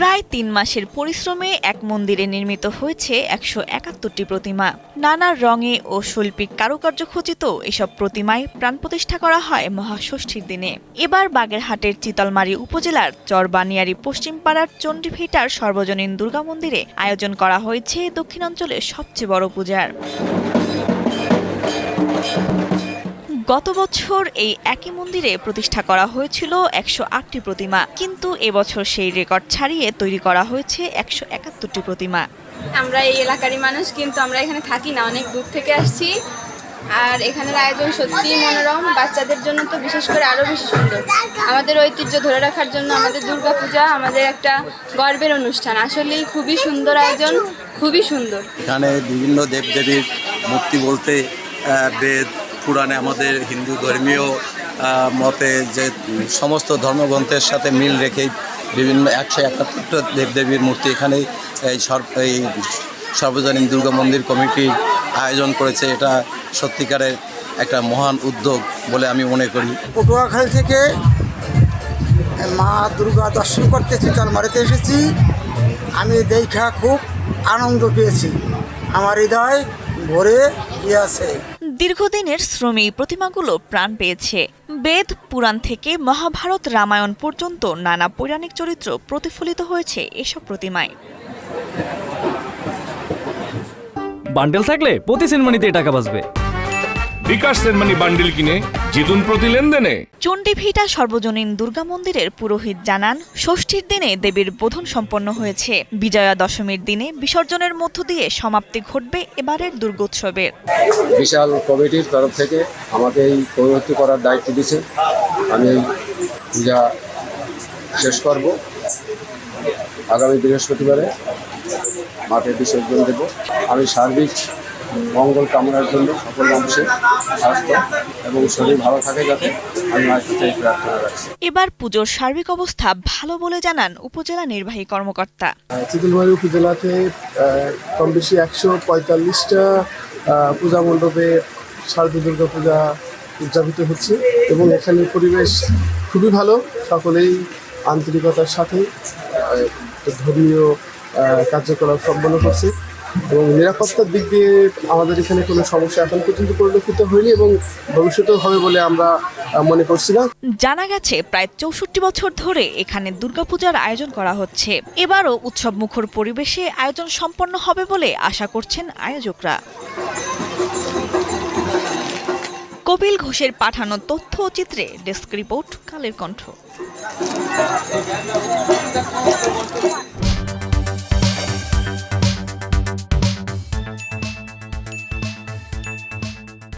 প্রায় তিন মাসের পরিশ্রমে এক মন্দিরে নির্মিত হয়েছে একশো একাত্তরটি প্রতিমা। নানা রঙে ও শৈল্পিক কারুকার্য খচিত এসব প্রতিমায় প্রাণ প্রতিষ্ঠা করা হয় মহাষষ্ঠীর দিনে। এবার বাগেরহাটের চিতলমারী উপজেলার চরবানিয়ারি পশ্চিমপাড়ার চণ্ডীভিটার সর্বজনীন দুর্গা মন্দিরে আয়োজন করা হয়েছে দক্ষিণাঞ্চলের সবচেয়ে বড় পূজার। গত বছর এই একই মন্দিরে প্রতিষ্ঠা করা হয়েছিল একশো আটটি প্রতিমা। কিন্তু এবছর সেই রেকর্ড ছাড়িয়ে তৈরি করা হয়েছে একশো একাত্তরটি প্রতিমা। আমরা এই এলাকারই মানুষ কিন্তু আমরা এখানে থাকি না অনেক দূর থেকে আসছি। আর এখানের আয়োজন সত্যিই মনোরম বাচ্চাদের জন্য তো বিশেষ করে আরও বেশি সুন্দর। আমাদের ঐতিহ্য ধরে রাখার জন্য আমাদের দুর্গাপূজা আমাদের একটা গর্বের অনুষ্ঠান। আসলেই খুবই সুন্দর আয়োজন খুবই সুন্দর। এখানে বিভিন্ন দেবদেবীর মূর্তি বলতে বেদ পুরাণে আমাদের হিন্দু ধর্মীয় মতে যে সমস্ত ধর্মগ্রন্থের সাথে মিল রেখেই বিভিন্ন একশো একাত্তরটা দেবদেবীর মূর্তি এখানে এই এই সর্বজনীন দুর্গা মন্দির কমিটি আয়োজন করেছে। এটা সত্যিকারের একটা মহান উদ্যোগ বলে আমি মনে করি। পটুয়াখালী থেকে মা দুর্গা দর্শন করতে চিতালমারিতে এসেছি। আমি দেখা খুব আনন্দ পেয়েছি। আমার হৃদয় ভরে গিয়েছে। দীর্ঘদিনের শ্রমী প্রতিমাগুলো প্রাণ পেয়েছে। বেদ পুরাণ থেকে মহাভারত রামায়ণ পর্যন্ত নানা পৌরাণিক চরিত্র প্রতিফলিত হয়েছে এসব প্রতিমায়। বান্ডেল থাকলে প্রতি সিনেমানিতে টাকা বাঁচবে। বিকাশ সেনমানি বান্ডিল কিনে জিতুন প্রতি লেনদেনে। চণ্ডীভিটা সর্বজনীন দুর্গা মন্দিরের পুরোহিত জানান ষষ্ঠীর দিনে দেবীর বোধন সম্পন্ন হয়েছে। বিজয়া দশমীর দিনে বিসর্জনের মধ্য দিয়ে সমাপ্তি ঘটবে এবারের দুর্গোৎসবের বিশাল কমিটির তরফ থেকে আমাকে এই পৌরহিত্য করার দায়িত্ব দিয়েছে আমি পূজা শেষ করব। আগামী বৃহস্পতিবারে মাঠে বিসর্জন দেব। আমি সার্বিক মঙ্গল কামনার জন্য সকল মানুষের স্বাস্থ্য এবং শরীর ভালো থাকে যাতে আমি এই প্রার্থনা রাখছি। এবার পুজোর সার্বিক অবস্থা ভালো বলে জানান উপজেলা নির্বাহী কর্মকর্তা। চিতলমারি উপজেলাতে আহ, কম বেশি একশো পঁয়তাল্লিশটা আহ, পূজা মণ্ডপে শারদীয় দুর্গা পূজা উদযাপিত হচ্ছে এবং এখানে পরিবেশ খুবই ভালো। সকলেই আন্তরিকতার সাথে ধর্মীয় কার্যকলাপ সম্পন্ন করছে। এবং নিরাপত্তার দিক দিয়ে আমাদের এখানে কোনো সমস্যা এখন পর্যন্ত পরিলক্ষিত হয়নি এবং ভবিষ্যতেও হবে বলে আমরা মনে করছি না। জানা গেছে, প্রায় চৌষট্টি বছর ধরে এখানে দুর্গাপূজার আয়োজন করা হচ্ছে। এবারও উৎসব মুখর পরিবেশে আয়োজন সম্পন্ন হবে বলে আশা করছেন আয়োজকরা। কপিল ঘোষের পাঠানো তথ্য চিত্রে ডেস্ক রিপোর্ট, কালের কণ্ঠ।